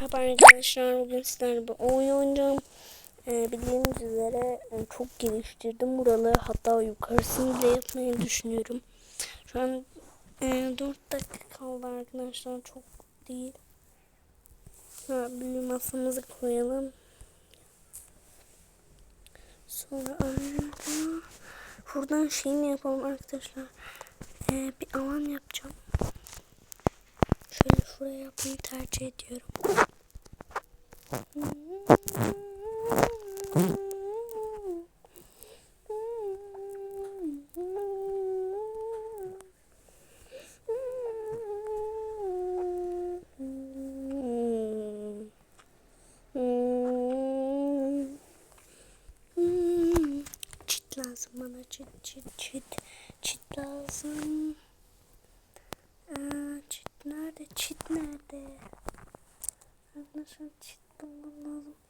Merhaba arkadaşlar. Bugün sizlerle bir oyun oynayacağım. Ee, bildiğiniz üzere e, çok geliştirdim buraları. Hatta yukarısını bile yapmayı düşünüyorum. Şu an e, 4 dakika kaldı arkadaşlar. Çok değil. Ha, bir masamızı koyalım. Sonra aa, buradan şeyini yapalım arkadaşlar. Ee, bir alan yapacağım. Şöyle şuraya yapmayı tercih ediyorum. Çit lazım bana çit çit çit çit lazım. Aa, çit nerede? Çit nerede? Arkadaşlar çit bulmam lazım. Ondan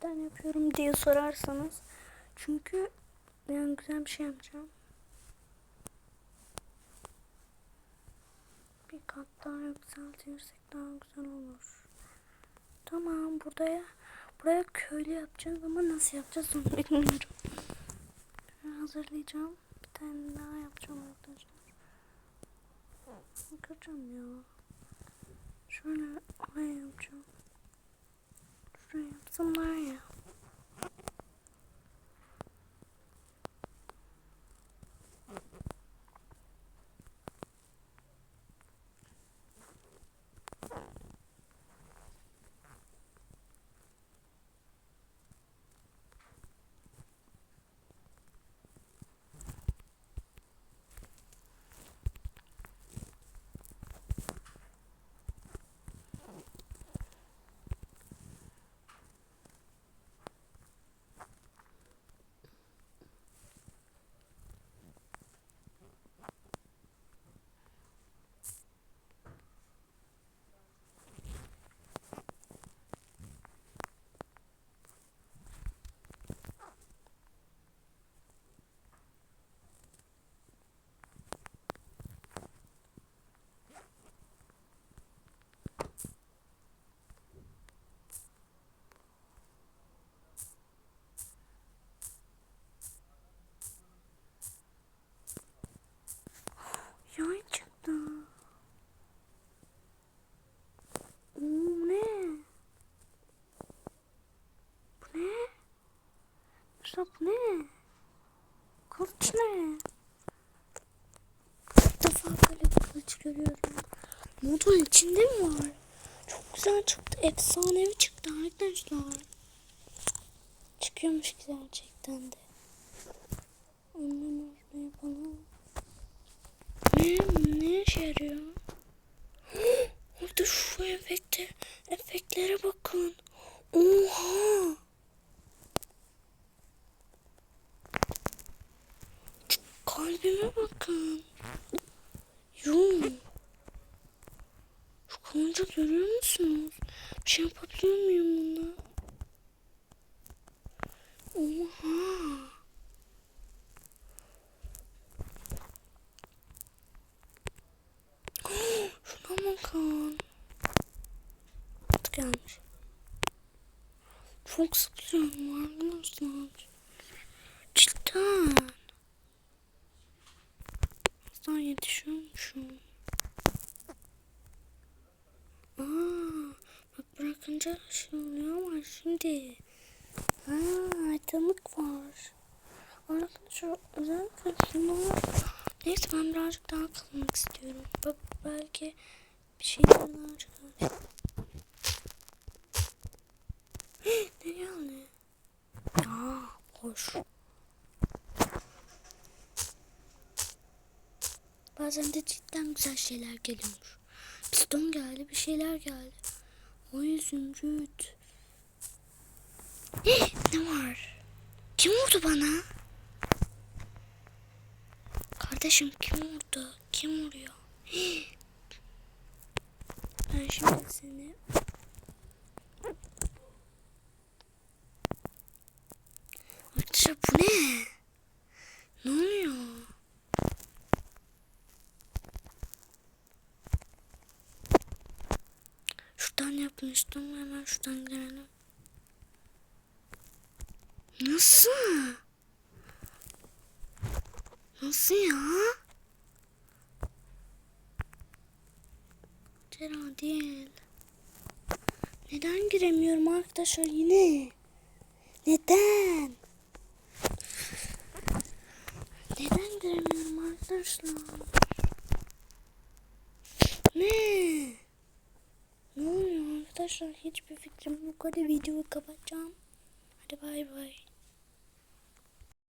neden yapıyorum diye sorarsanız. Çünkü ben güzel bir şey yapacağım. Bir kat daha yükseltirsek daha güzel olur. Tamam buraya buraya köylü yapacağız ama nasıl yapacağız onu bilmiyorum. Hazırlayacağım. Bir tane daha yapacağım arkadaşlar. Kıracağım ya. Şöyle oraya yapacağım. Şuraya yapsınlar ya. Yay çıktı. Oo, bu ne? Bu ne? Bu ne? Kılıç ne? İlk defa böyle bir kılıç görüyorum. Modun içinde mi var? güzel çıktı. Efsanevi çıktı arkadaşlar. Çıkıyormuş gerçekten de. Ondan ne yapalım? Ne, ne işe yarıyor? Orada şu efektlere bakın. Oha! Şu kalbime bakın. Yuh. Kanca görüyor musunuz? Bir şey yapabiliyor muyum buna? Oha. Şuna bakın. Gelmiş. Çok sıkıyorum arkadaşlar. Cidden. Aslan yetişiyormuşum. Aa, oluyor ama şimdi. Ha, aydınlık var. Arkadaşlar özellikle şunu Neyse ben birazcık daha kalmak istiyorum. Bak belki bir şeyler daha çıkar. ne geldi? Aa, hoş. Bazen de cidden güzel şeyler geliyormuş. Piston geldi, bir şeyler geldi. Ay zümrüt. ne var? Kim vurdu bana? Kardeşim kim vurdu? Kim vuruyor? Ben şimdi seni... Arkadaşlar bu? Ne oluyor? Şuradan yapmıştım. Hemen şuradan girelim. Nasıl? Nasıl ya? Cera değil. Neden giremiyorum arkadaşlar yine? Neden? Neden giremiyorum arkadaşlar? Ne? Arkadaşlar? Hiçbir fikrim yok. Hadi videoyu kapatacağım. Hadi bay bay.